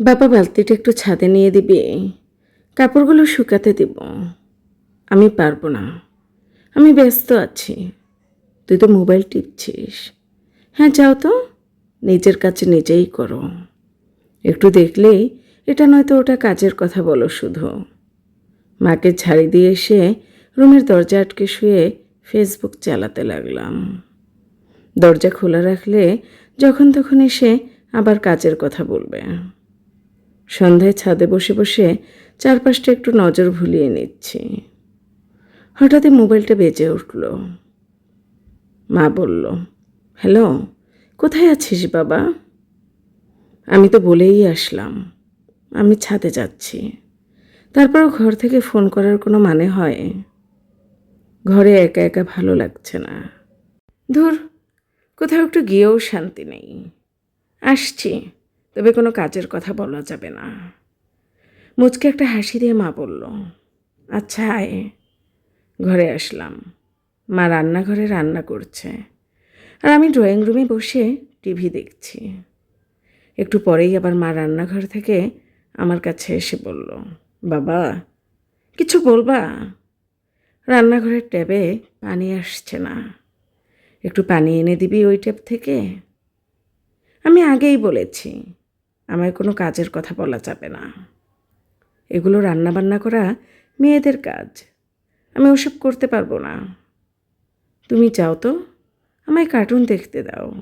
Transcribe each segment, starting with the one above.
বাবা বালতিটা একটু ছাদে নিয়ে দিবি। কাপড়গুলো শুকাতে দিব। আমি পারব না। আমি ব্যস্ত আছি। তুই তো মোবাইল টিপছিস। হ্যাঁ যাও তো। নিজের কাছে নিজেই করো। একটু দেখলেই এটা নয়তো ওটা কাজের কথা বলো শুধু। মাকে ছাড়ি দিয়ে এসে রুমের দরজা আটকে শুয়ে ফেসবুক চালাতে লাগলাম। দরজা খোলা রাখলে যখন তখন এসে আবার কাজের কথা বলবে। সন্ধ্যায় ছাদে বসে বসে চারপাশটা একটু নজর ভুলিয়ে নিচ্ছি। হঠাৎই মোবাইলটা বেজে উঠল। মা বলল, হ্যালো, কোথায় আছিস বাবা? আমি তো বলেই আসলাম, আমি ছাদে যাচ্ছি। তারপরও ঘর থেকে ফোন করার কোনো মানে হয়? ঘরে একা একা ভালো লাগছে না। ধুর, কোথাও একটু গিয়েও শান্তি নেই। আসছি। তবে কোনো কাজের কথা বলা যাবে না। মুচকে একটা হাসি দিয়ে মা বলল আচ্ছা আয়। ঘরে আসলাম। মা রান্নাঘরে রান্না করছে। আর আমি ড্রয়িং রুমে বসে টিভি দেখছি। একটু পরেই আবার মা রান্নাঘর থেকে আমার কাছে এসে বলল, বাবা, কিছু বলবা? রান্নাঘরের ট্যাবে পানি আসছে না। একটু পানি এনে দিবি ওই ট্যাব থেকে? আমি আগেই বলেছি আমায় কোনো কাজের কথা বলা যাবে না। এগুলো রান্না বান্না করা মেয়েদের কাজ। আমি ওসব করতে পারব না। তুমি চাও তো? আমায় কার্টুন দেখতে দাও।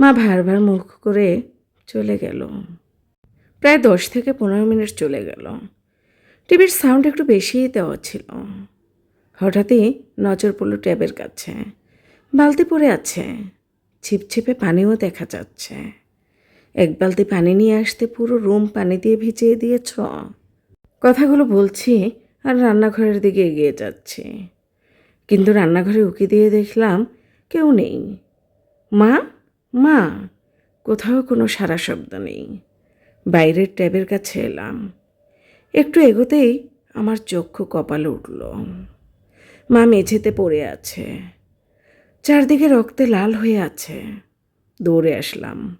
মা ভার ভার মুখ করে চলে গেল। প্রায় দশ থেকে পনেরো মিনিট চলে গেল। টিভির সাউন্ড একটু বেশিই দেওয়া ছিল। হঠাৎই নজর পড়ল ট্যাবের কাছে। বালতি পড়ে আছে। ছিপছিপে পানিও দেখা যাচ্ছে। এক বালতি পানি নিয়ে আসতে পুরো রুম পানি দিয়ে ভিজিয়ে দিয়েছ। কথাগুলো বলছি আর রান্নাঘরের দিকে এগিয়ে যাচ্ছি। কিন্তু রান্নাঘরে উকি দিয়ে দেখলাম কেউ নেই। মা? মা? কোথাও কোনো সারা শব্দ নেই। বাইরের ট্যাবের কাছে এলাম। একটু এগোতেই আমার চক্ষু কপালে উঠল। মা মেঝেতে পড়ে আছে। চারদিকে রক্তে লাল হয়ে আছে। দৌড়ে আসলাম।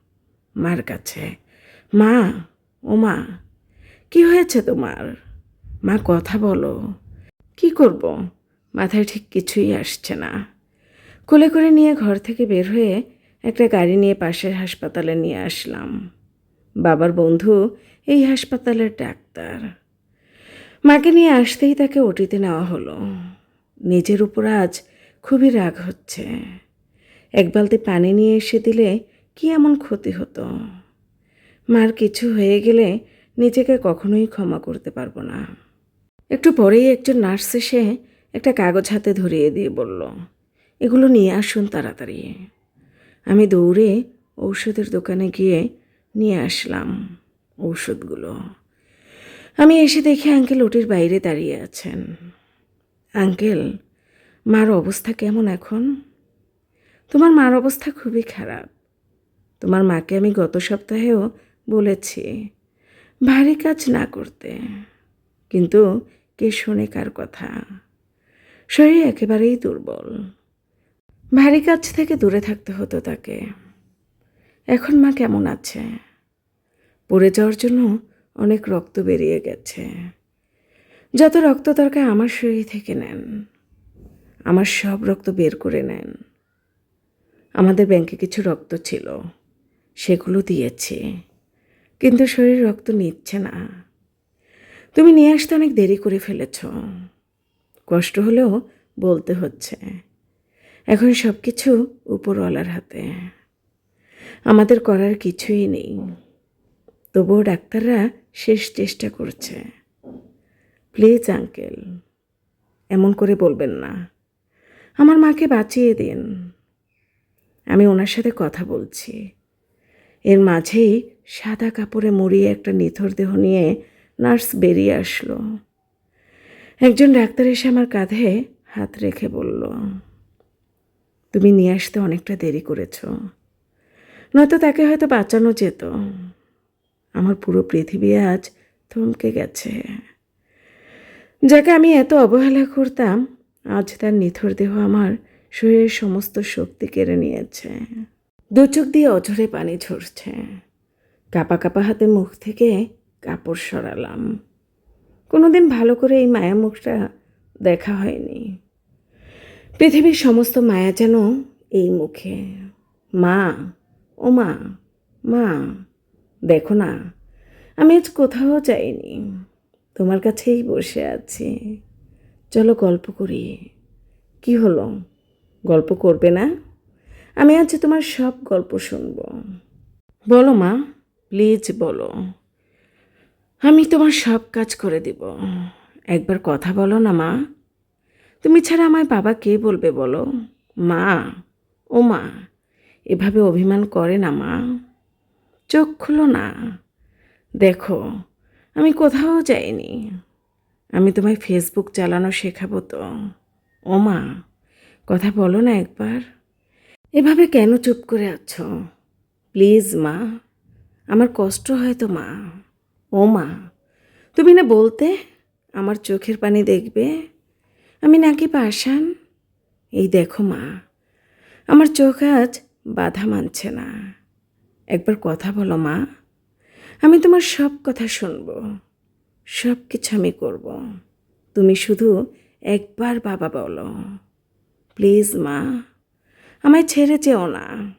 মার কাছে। মা, ও মা, কি হয়েছে তোমার? মা, কথা বলো। কি করব? মাথায় ঠিক কিছুই আসছে না। কোলে করে নিয়ে ঘর থেকে বের হয়ে একটা গাড়ি নিয়ে পাশের হাসপাতালে নিয়ে আসলাম। বাবার বন্ধু এই হাসপাতালের ডাক্তার। মাকে নিয়ে আসতেই তাকে ওটিতে নেওয়া হলো। নিজের উপর আজ খুবই রাগ হচ্ছে। এক বালতি পানি নিয়ে এসে দিলে কি এমন ক্ষতি হতো? মার কিছু হয়ে গেলে নিজেকে কখনোই ক্ষমা করতে পারব না। একটু পরেই একজন নার্স এসে একটা কাগজ হাতে ধরিয়ে দিয়ে বলল, এগুলো নিয়ে আসুন তাড়াতাড়ি। আমি দৌড়ে ঔষধের দোকানে গিয়ে নিয়ে আসলাম ঔষধগুলো। আমি এসে দেখি আঙ্কেল ওটির বাইরে দাঁড়িয়ে আছেন। আঙ্কেল, মার অবস্থা কেমন এখন? তোমার মার অবস্থা খুবই খারাপ। তোমার মাকে আমি গত সপ্তাহেও বলেছি, ভারী কাজ না করতে। কিন্তু কে শোনে কার কথা? শরীর একেবারেই দুর্বল। ভারী কাজ থেকে দূরে থাকতে হতো তাকে। এখন মা কেমন আছে? পড়ে যাওয়ার জন্য অনেক রক্ত বেরিয়ে গেছে। যত রক্ত দরকার আমার শরীর থেকে নেন। আমার সব রক্ত বের করে নেন। আমাদের ব্যাংকে কিছু রক্ত ছিল। সেগুলো দিয়েছি। কিন্তু শরীর রক্ত নিচ্ছে না। তুমি নিয়ে আসতে অনেক দেরি করে ফেলেছ। কষ্ট হলেও বলতে হচ্ছে। এখন সব কিছু উপরওয়ালার হাতে। আমাদের করার কিছুই নেই। তবুও ডাক্তাররা শেষ চেষ্টা করছে। প্লিজ, আঙ্কেল, এমন করে বলবেন না। আমার মাকে বাঁচিয়ে দিন। আমি ওনার সাথে কথা বলছি। এর মাঝেই সাদা কাপড়ে মুড়িয়ে একটা নিথর দেহ নিয়ে নার্স বেরিয়ে আসলো। একজন ডাক্তার এসে আমার কাঁধে হাত রেখে বলল, তুমি নিয়ে আসতে অনেকটা দেরি করেছ। নয়তো তাকে হয়তো বাঁচানো যেত। আমার পুরো পৃথিবী আজ থমকে গেছে। যাকে আমি এত অবহেলা করতাম, আজ তার নিথর দেহ আমার শরীরের সমস্ত শক্তি কেড়ে নিয়েছে। দু চোখ দিয়ে অঝরে পানি ঝরছে। কাপা কাপা হাতে মুখ থেকে কাপড় সরালাম। কোনোদিন ভালো করে এই মায়া মুখটা দেখা হয়নি। পৃথিবীর সমস্ত মায়া যেন এই মুখে। মা, ও মা মা, দেখো না, আমি আজ কোথাও যাইনি। তোমার কাছেই বসে আছি। চলো গল্প করি। কি হলো? গল্প করবে না? আমি আজ তোমার সব গল্প শুনব। বলো মা প্লিজ বলো। আমি তোমার সব কাজ করে দিব। একবার কথা বলো না মা। তুমি ছাড়া আমায় বাবা কে বলবে বলো? মা, ও মা, এভাবে অভিমান করে না মা। চোখ খুলো না। দেখো, আমি কোথাও যাইনি। আমি তোমায় ফেসবুক চালানো শেখাবো তো। ও মা, কথা বলো না একবার। এভাবে কেন চুপ করে আছো? প্লিজ, মা। আমার কষ্ট হয় তো, মা। ও, মা, তুমি না বলতে আমার চোখের পানি দেখবে? আমি নাকি পাশান এই দেখো, মা, আমার চোখ আজ বাধা মানছে না। একবার কথা বলো, মা। আমি তোমার সব কথা শুনব। সব কিছু আমি করব। তুমি শুধু একবার বাবা বলো। প্লিজ, মা। আমায় ছেড়ে যেও না।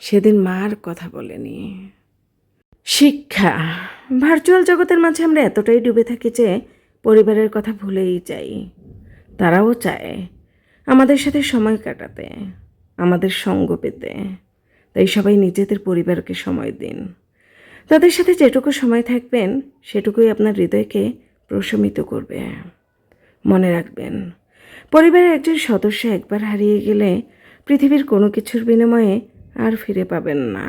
সেদিন মার কথা বলেনি। শিক্ষা ভার্চুয়াল জগতের মাঝে আমরা এতটাই ডুবে থাকি যে পরিবারের কথা ভুলেই যাই। তারাও চায় আমাদের সাথে সময় কাটাতে, আমাদের সঙ্গ পেতে। তাই সবাই নিজেদের পরিবারকে সময় দিন। তাদের সাথে যেটুকু সময় থাকবেন, সেটুকুই আপনার হৃদয়কে প্রশমিত করবে। মনে রাখবেন, পরিবারের একজন সদস্য একবার হারিয়ে গেলে পৃথিবীর কোনো কিছুর বিনিময়ে আর ফিরে পাবেন না।